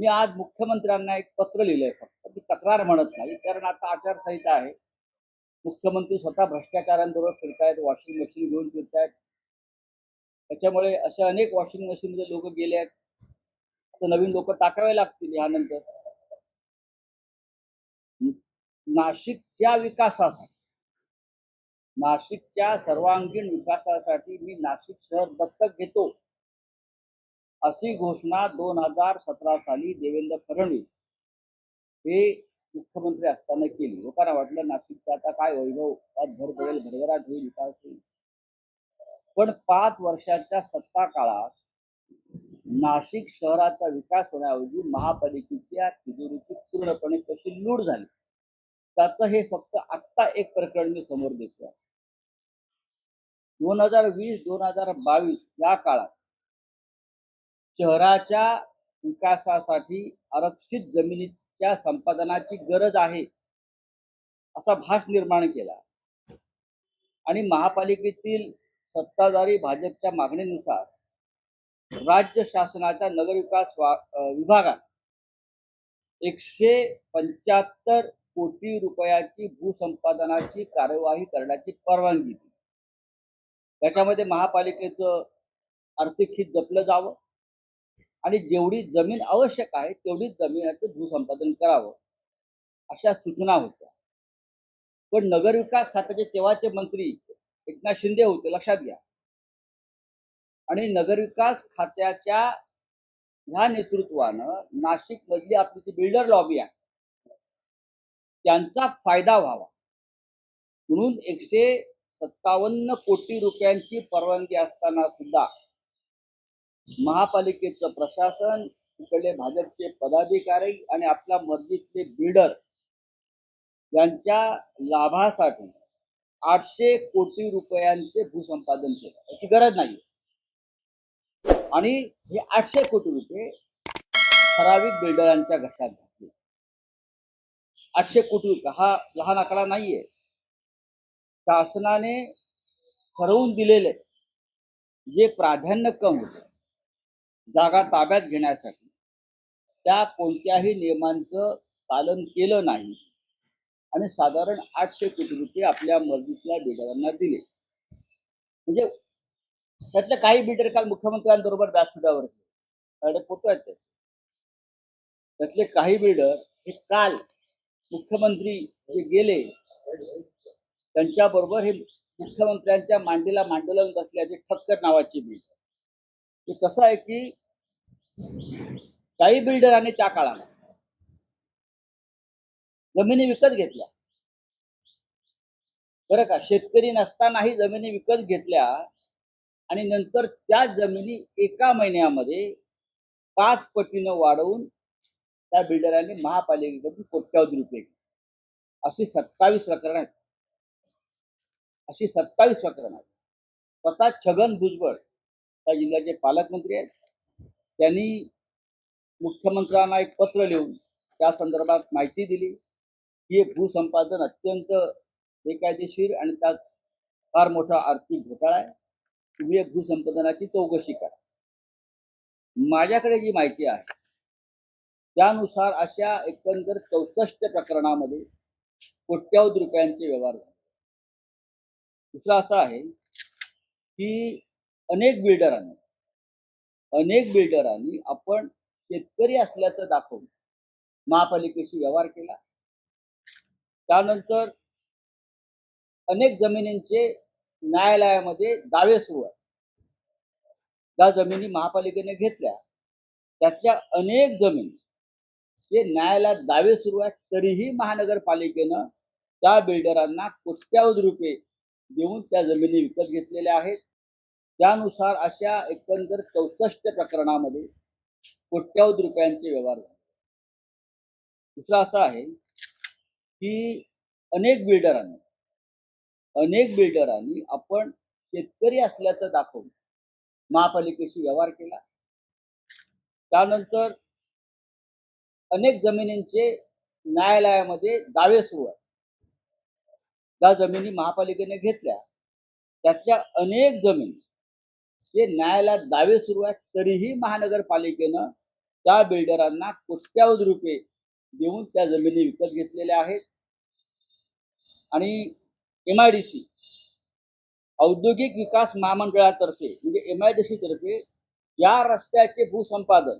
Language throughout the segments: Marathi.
मी आज मुख्यमंत्र्यांना एक पत्र लिहिलंय फक्त. मी तक्रार म्हणत नाही कारण आता आचारसंहिता आहे. मुख्यमंत्री स्वतः भ्रष्टाचारांबरोबर फिरतायत वॉशिंग मशीन घेऊन फिरतायत. त्याच्यामुळे असे अनेक वॉशिंग मशीनमध्ये लोक गेले आहेत आता नवीन लोक टाकावे लागतील यानंतर नाशिकच्या विकासासाठी नाशिकच्या सर्वांगीण विकासासाठी मी नाशिक शहर दत्तक घेतो. अशी घोषणा दोन हजार सतरा साली देवेंद्र फडणवीस हे मुख्यमंत्री असताना केली. लोकांना वाटलं नाशिकचा आता काय वैभव त्यात भर पडेल भरभराट होईल विकास होईल पण पाच वर्षाच्या सत्ता काळात नाशिक शहराचा विकास होण्याऐवजी महापालिकेच्या तिजोरीची पूर्णपणे कशी लूट झाली. त्याचं हे फक्त आत्ता एक प्रकरण मी समोर देतो दोन हजार वीस दोन हजार बावीस या काळात शहराच्या विकासासाठी आरक्षित जमिनीच्या संपादनाची गरज आहे असा भास निर्माण केला. आणि महापालिकेतील सत्ताधारी भाजपच्या मागणीनुसार राज्य शासनाच्या नगरविकास विभागात एकशे पंच्याहत्तर कोटी रुपयाची भूसंपादनाची कार्यवाही करण्याची परवानगी दिली. त्याच्यामध्ये महापालिकेचं आर्थिक हित जपलं जावं. आणि जेवढी जमीन आवश्यक आहे तेवढीच जमिनीचं भूसंपादन करावं. अशा सूचना होत्या. पण नगरविकास खात्याचे तेव्हाचे मंत्री एकनाथ शिंदे होते लक्षात घ्या. आणि नगरविकास खात्याच्या ह्या नेतृत्वानं नाशिक मधली आपली जी बिल्डर लॉबी आहे त्यांचा फायदा व्हावा. म्हणून एकशे सत्तावन्न कोटी रुपयांची परवानगी असताना सुद्धा महापालिकेचं प्रशासन तिकडले भाजपचे पदाधिकारी आणि आपल्या मर्जीतले बिल्डर यांच्या लाभासाठी आठशे कोटी रुपयांचे भूसंपादन केलं. याची गरज नाही आणि हे आठशे कोटी रुपये ठराविक बिल्डरांच्या घशात घातले. आठशे कोटी रुपये. हा लहान आकडा नाहीये. शासनाने ठरवून दिलेले जे प्राधान्यक्रम होते जागा ताब्यात घेण्यासाठी. त्या कोणत्याही नियमांचं पालन केलं नाही. आणि साधारण आठशे कोटी रुपये आपल्या मर्जीतल्या बिल्डरांना दिले. म्हणजे त्यातले काही बिल्डर काल मुख्यमंत्र्यांबरोबर व्यासपीठावर फोटो आहेत त्यातले काही बिल्डर हे काल मुख्यमंत्री जे गेले त्यांच्याबरोबर हे मुख्यमंत्र्यांच्या मांडीला मांडलं बसल्याचे ठक्कर नावाचे बिल्डर ते कसं आहे की काही बिल्डरांनी त्या काळाला जमिनी विकत घेतल्या. बरं का? शेतकरी नसतानाही जमिनी विकत घेतल्या आणि नंतर त्या जमिनी एका महिन्यामध्ये पाच पटीनं वाढवून त्या बिल्डरांनी महापालिकेकडून कोट्यावधी रुपये अशी सत्तावीस प्रकरण आहेत. अशी सत्तावीस प्रकरण आहेत. स्वतः छगन भुजबळ त्या जिल्ह्याचे पालकमंत्री आहेत. त्यांनी मुख्यमंत्र्यांना एक पत्र लिहून त्या संदर्भात माहिती दिली. की हे भूसंपादन अत्यंत बेकायदेशीर आणि त्यात फार मोठा आर्थिक घोटाळा आहे. तुम्ही या भूसंपादनाची चौकशी करा. माझ्याकडे जी माहिती आहे त्यानुसार अशा एकंदर चौसष्ट प्रकरणामध्ये कोट्यावधी रुपयांचे व्यवहार झाले. दुसरं असं आहे की अनेक बिल्डरांनी अनेक बिल्डरांनी आपण शेतकरी असल्याचं दाखवून महापालिकेशी व्यवहार केला. त्यानंतर अनेक जमिनींचे न्यायालयामध्ये दावे सुरू आहेत. ज्या जमिनी महापालिकेने घेतल्या त्यातल्या अनेक जमिनी हे न्यायालयात दावे सुरू आहेत. तरीही महानगरपालिकेनं त्या बिल्डरांना कोट्यावधी रुपये देऊन त्या जमिनी विकत घेतलेल्या आहेत. त्यानुसार अशा एकंदर चौसष्ट प्रकरणामध्ये कोट्यावधी रुपयांचे व्यवहार झाले. दुसरं असं आहे की अनेक बिल्डरांनी अनेक बिल्डरांनी आपण शेतकरी असल्याचं दाखवून महापालिकेशी व्यवहार केला. त्यानंतर अनेक जमिनींचे न्यायालयामध्ये दावे सुरू आहेत. ज्या जमिनी महापालिकेने घेतल्या त्यातल्या अनेक जमिनी हे न्यायालयात दावे सुरू आहेत तरीही महानगरपालिकेनं त्या बिल्डरांना कोट्यावधी रुपये देऊन त्या जमिनी विकत घेतलेल्या आहेत. आणि एम आय डी सी औद्योगिक विकास महामंडळातर्फे म्हणजे एम आय डी सी तर्फे या रस्त्याचे भूसंपादन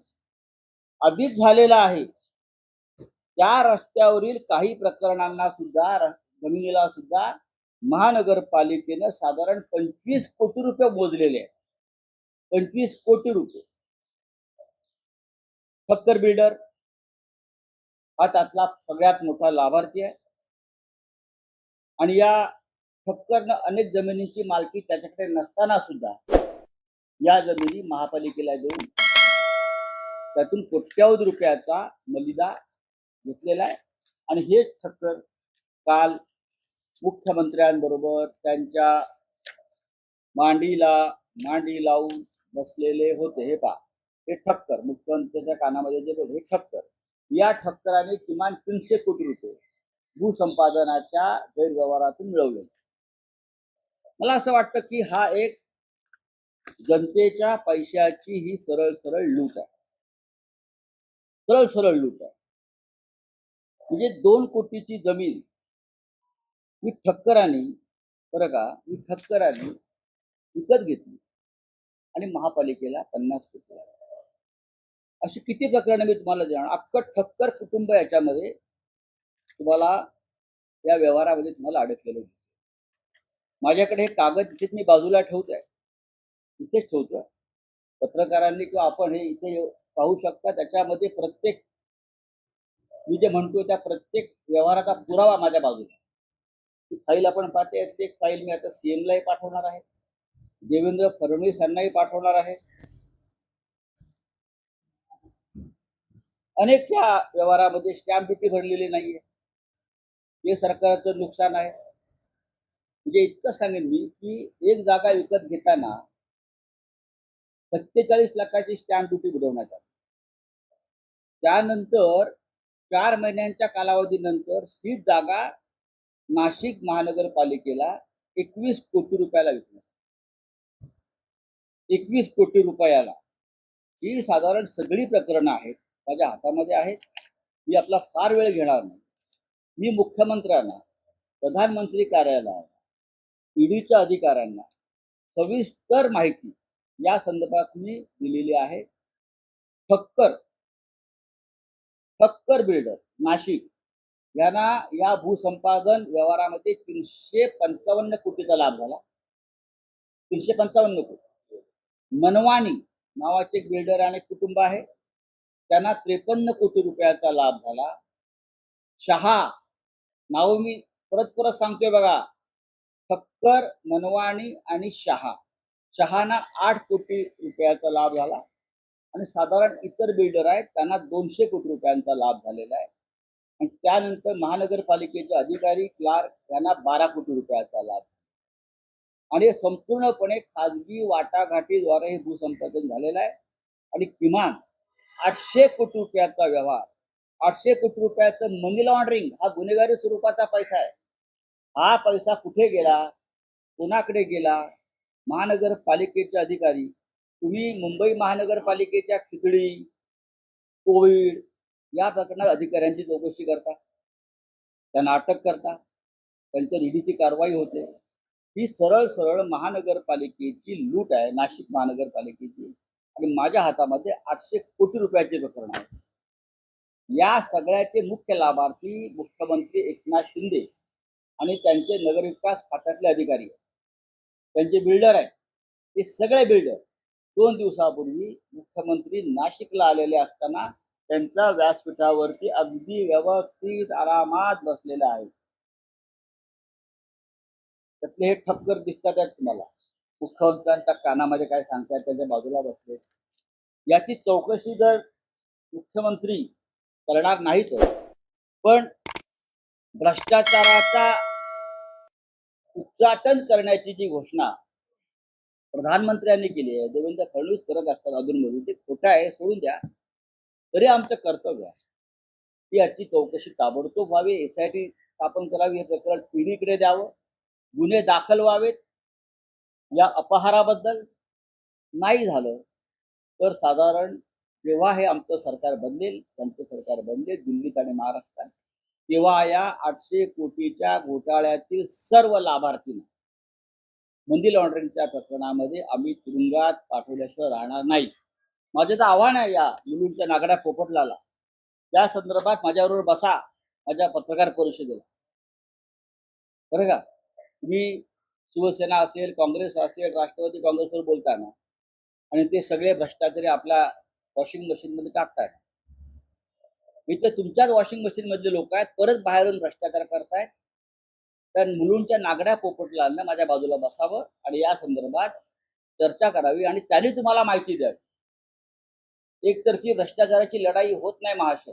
आधीच झालेलं आहे. त्या रस्त्यावरील काही प्रकरणांना सुद्धा जमिनीला सुद्धा महानगरपालिकेनं साधारण पंचवीस कोटी रुपये मोजलेले आहेत. पंचवीस कोटी रुपये. ठक्कर बिल्डर हा त्यातला सगळ्यात मोठा लाभार्थी आहे. आणि या ठक्करनं अनेक जमिनींची मालकी त्याच्याकडे नसताना सुद्धा या जमिनी महापालिकेला देऊन त्यातून कोट्यावधी रुपयाचा मलिदा घेतलेला आहे. आणि हे ठक्कर काल मुख्यमंत्र्यांबरोबर त्यांच्या मांडीला मांडी लावून बसलेले होते हे पा हे ठक्कर मुख्यमंत्र्यांच्या कानामध्ये जे बोल हे ठक्कर. या ठक्कराने किमान तीनशे कोटी रुपये भूसंपादनाच्या गैरव्यवहारातून मिळवले. मला असं वाटतं की हा एक जनतेच्या पैशाची ही सरळ सरळ लूट आहे. सरळ सरळ लूट आहे. म्हणजे दोन कोटीची जमीन ही ठक्करांनी बरं का ही ठक्करांनी विकत घेतली. आणि महापालिकेला पन्नास कोटी अशी किती प्रकरणं मी तुम्हाला देणार? अख्खं ठक्कर कुटुंब याच्यामध्ये तुम्हाला या व्यवहारामध्ये तुम्हाला अडकलेलं दिसेल माझ्याकडे हे कागद जिथे मी बाजूला ठेवतोय. इथेच ठेवतोय. पत्रकारांनी किंवा आपण हे इथे पाहू शकता त्याच्यामध्ये प्रत्येक मी जे म्हणतोय त्या प्रत्येक व्यवहाराचा पुरावा माझ्या बाजूला ती फाईल आपण पाहते ती फाईल मी आता सीएम लाही पाठवणार आहे. देवेंद्र फडणवीस यांनाही पाठवणार आहे. अनेक त्या व्यवहारामध्ये स्टॅम्प ड्युटी भरलेली नाहीये. हे सरकारचं नुकसान आहे. म्हणजे इतकं सांगेन मी की एक जागा विकत घेताना सत्तेचाळीस लाखाची स्टॅम्प ड्युटी बुडवण्यात आली. त्यानंतर चार महिन्यांच्या कालावधीनंतर ही जागा नाशिक महानगरपालिकेला एकवीस कोटी रुपयाला विकण्यात एकवीस कोटी रुपयाला. ही साधारण सगळी प्रकरणं आहेत माझ्या हातामध्ये आहेत. मी आपला फार वेळ घेणार नाही. मी मुख्यमंत्र्यांना प्रधानमंत्री कार्यालयाला ईडीच्या अधिकाऱ्यांना सविस्तर माहिती या संदर्भात मी दिलेली आहे. ठक्कर ठक्कर बिल्डर नाशिक यांना या भूसंपादन व्यवहारामध्ये तीनशे पंचावन्न कोटीचा लाभ झाला. तीनशे पंचावन्न कोटी. मनवानी नावाचे एक बिल्डर आणि कुटुंब आहे. त्यांना त्रेपन्न कोटी रुपयाचा लाभ झाला. शहा नाव मी परत परत सांगतोय बघा. फक्कर मनवाणी आणि शहा. शहाना आठ कोटी रुपयाचा लाभ झाला. आणि साधारण इतर बिल्डर आहेत त्यांना दोनशे कोटी रुपयांचा लाभ झालेला आहे. आणि त्यानंतर महानगरपालिकेचे अधिकारी क्लार्क यांना बारा कोटी रुपयाचा लाभ आणि हे संपूर्णपणे खाजगी वाटाघाटीद्वारे हे भूसंपादन झालेलं आहे. आणि किमान आठशे कोटी रुपयाचा व्यवहार आठशे कोटी रुपयाचं मनी लॉन्ड्रिंग हा गुन्हेगारी स्वरूपाचा पैसा आहे. हा पैसा कुठे गेला? कोणाकडे गेला? महानगरपालिकेचे अधिकारी तुम्ही मुंबई महानगरपालिकेच्या खिचडी कोविड या प्रकरणात अधिकाऱ्यांची चौकशी करता. त्यांना अटक करता. त्यांच्या ईडीची कारवाई होते. ही सरळ सरळ महानगरपालिकेची लूट आहे नाशिक महानगरपालिकेची. आणि माझ्या हातामध्ये आठशे कोटी रुपयाचे प्रकरण आहे या सगळ्याचे मुख्य लाभार्थी मुख्यमंत्री एकनाथ शिंदे आणि त्यांचे नगरविकास खात्यातले अधिकारी आहेत. त्यांचे बिल्डर आहेत. ते सगळे बिल्डर दोन दिवसापूर्वी मुख्यमंत्री नाशिकला आलेले असताना त्यांच्या व्यासपीठावरती अगदी व्यवस्थित आरामात बसलेला आहे. त्यातले हे ठपकर दिसतात आहेत तुम्हाला. मुख्यमंत्र्यांच्या कानामध्ये काय सांगतात त्याच्या बाजूला बसले. याची चौकशी जर मुख्यमंत्री करणार नाहीत पण भ्रष्टाचाराचा उच्चाटन करण्याची जी घोषणा प्रधानमंत्र्यांनी केली आहे देवेंद्र फडणवीस करत असतात अधूनमधून ते खोटं आहे सोडून द्या. तरी आमचं कर्तव्य आहे की याची चौकशी ताबडतोब व्हावी एस आय टी स्थापन करावी हे प्रकरण ईडीकडे द्यावं. गुन्हे दाखल व्हावेत. या अपहाराबद्दल नाही झालं तर साधारण जेव्हा हे आमचं सरकार बदलेल त्यांचं सरकार बदलेल दिल्लीत आणि महाराष्ट्रात तेव्हा या आठशे कोटीच्या घोटाळ्यातील सर्व लाभार्थींना मंदी लॉन्ड्रिंगच्या प्रकरणामध्ये आम्ही तुरुंगात पाठवल्याशिवाय राहणार नाही. माझं तर आव्हान आहे या मुलूंच्या नागड्या पोपटलाला. त्या संदर्भात माझ्याबरोबर बसा माझ्या पत्रकार परिषदेला. बरं का? तुम्ही शिवसेना असेल काँग्रेस असेल राष्ट्रवादी काँग्रेसवर बोलताना आणि ते सगळे भ्रष्टाचारी आपल्या वॉशिंग मशीनमध्ये मी तर तुमच्याच वॉशिंग मशीनमधले लोक आहेत परत बाहेरून भ्रष्टाचार करतायत. तर मुलूंच्या नागड्या पोपटलांना माझ्या बाजूला बसावं आणि या संदर्भात चर्चा करावी आणि त्यांनी तुम्हाला माहिती द्यावी. एकतर्फी भ्रष्टाचाराची लढाई होत नाही महाशय.